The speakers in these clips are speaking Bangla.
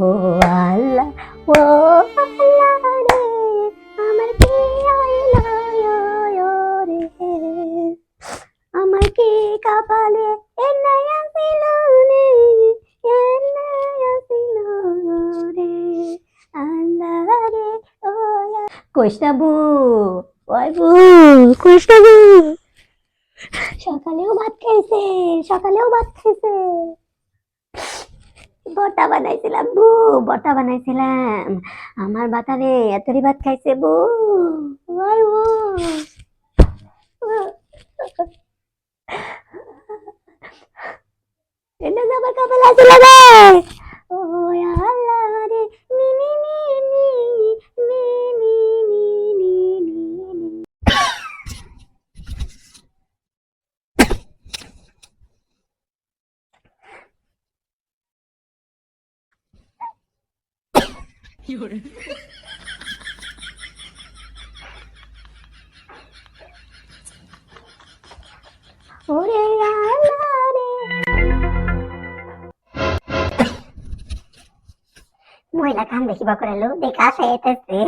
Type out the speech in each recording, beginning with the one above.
আল্লাহ, ও আল্লাহ রে, আমার কি রে? আমার কি কপালে এনাই আসিল রে এনাই আসিল রে? আল্লাহ রে, ও কৃষ্ণবু ওই বু কৃষ্ণবু সকালেও ভাত খাইছে সকালেও ভাত খাইছে বটা বানাইছিলাম, বু, বটা বানাইছিলাম। আমার বাতারে এতরি ভাত খাইছে, বু। ওই, বু। এটা আমার আছে আসলে রে ওরে আল্লাহ রে মহিলা কান দেখিবা করে লোক দেখা আসে এতেছে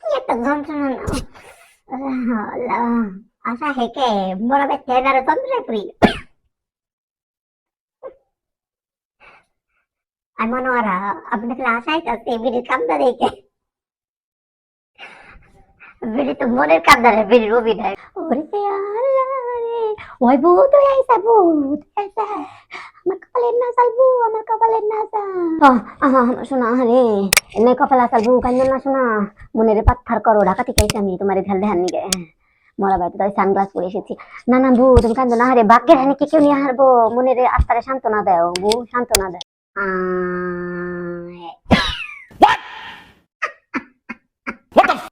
কি একটা যন্ত্রণা না আশা হেকে বড় ব্যক্তি এনারও যন্ত্রণায় পড়ি আমি মনে হয় আপনাকে আশাই কাছে বিড়ির কামটা দেখে বিড়ি তো মনের কামটা রে বিড়ির অভিনয় ওরে আল্লাহ রে ওই বউ তো আইসা বউ আইসা আমার কপালের না চালবু আমার কপালের না আমার শোনা রে এনে কপাল চালবু কান্দ না শোনা মনের পাত্থার করো ঢাকা থেকে এসে আমি তোমার ধ্যান ধ্যান নিগে মরা বাড়িতে তাই সানগ্লাস পরে এসেছি না না বউ তুমি কান্দ না হারে বাক্যের হানি কে কেউ নিয়ে হারবো মনের আত্মারে সান্ত্বনা দেও বউ সান্ত্বনা What? what the f-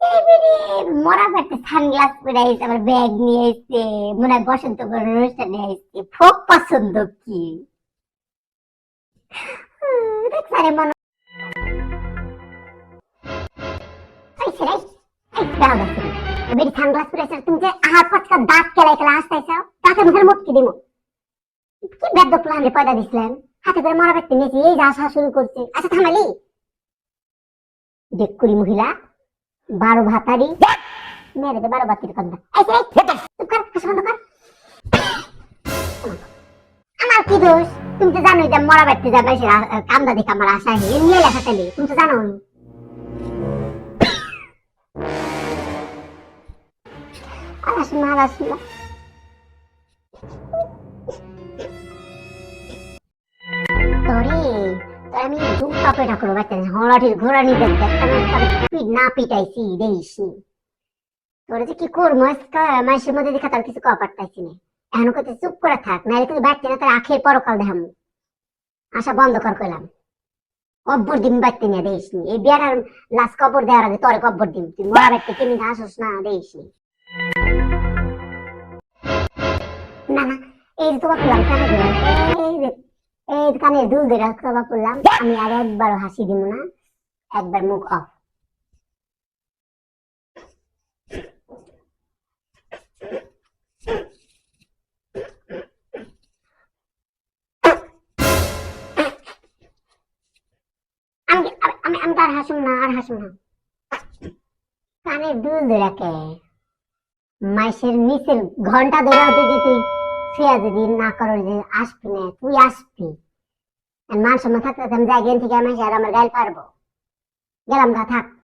মরা একটা সানগ্লাস পরে আইছে আমার ব্যাগ নিয়ে আইছে, মনে হয় বসন্ত অনুষ্ঠানে আইছে ফোক পছন্দ কি দেখছারে মনে खांडोस प्रेशर तुमचे आहात पचका दात केलाय केला असतायचा ताका भितर मोटकी दिमो কি বেদ্য প্লান রে পয়দা দিছিলেন? হাতে করে মারা ব্যক্তি নিয়েছি এই যা আসা শুরু করছে। আচ্ছা থামালি। দেখুরি মহিলা বারো ভাতারি। মেরে দে বারো বাতির কন্দা আমার কি দোষ? তুমি তো জানোই যে মরা ব্যক্তি যাবে কামদা দেখে আমার আশা নিয়ে লেখা তুমি তো জানো আসুন না আর আসুন তোরে আমি দুধ পাপে ঠাকুর না পিটাইছি, দেইছি। তোরে যে কি মাসের মধ্যে দেখা তার কিছু কওয়া পারতাইছি না। এখন কত চুপ করে থাক নাহলে কিন্তু বাড়তে না, তার আখের পরকাল দেখামু। আশা বন্ধ কর কইলাম। কব্বর দিন বাড়তে নিয়ে দেইসনি এই বিয়ার লাস্ট কব্বর দেওয়ার আগে তোরে কব্বর দিন তুই মরা আসস না দেইসনি এই তোমার কেন এই কানের দুল ধরে করলাম আমি আর একবার হাসি দিব না একবার মুখ অফ। আমি আর হাসুম না আর হাসুম না। কানের দুল ধরে মাইসের নিচের ঘণ্টা ধরে হতে দিতে শুয়া যদি না করো যে আসবি না, তুই আসবি। মান সম্মান থাকতে আমি যাই গেন থেকে আমি আর আমার গাইল পারব। গেলাম গা, থাক।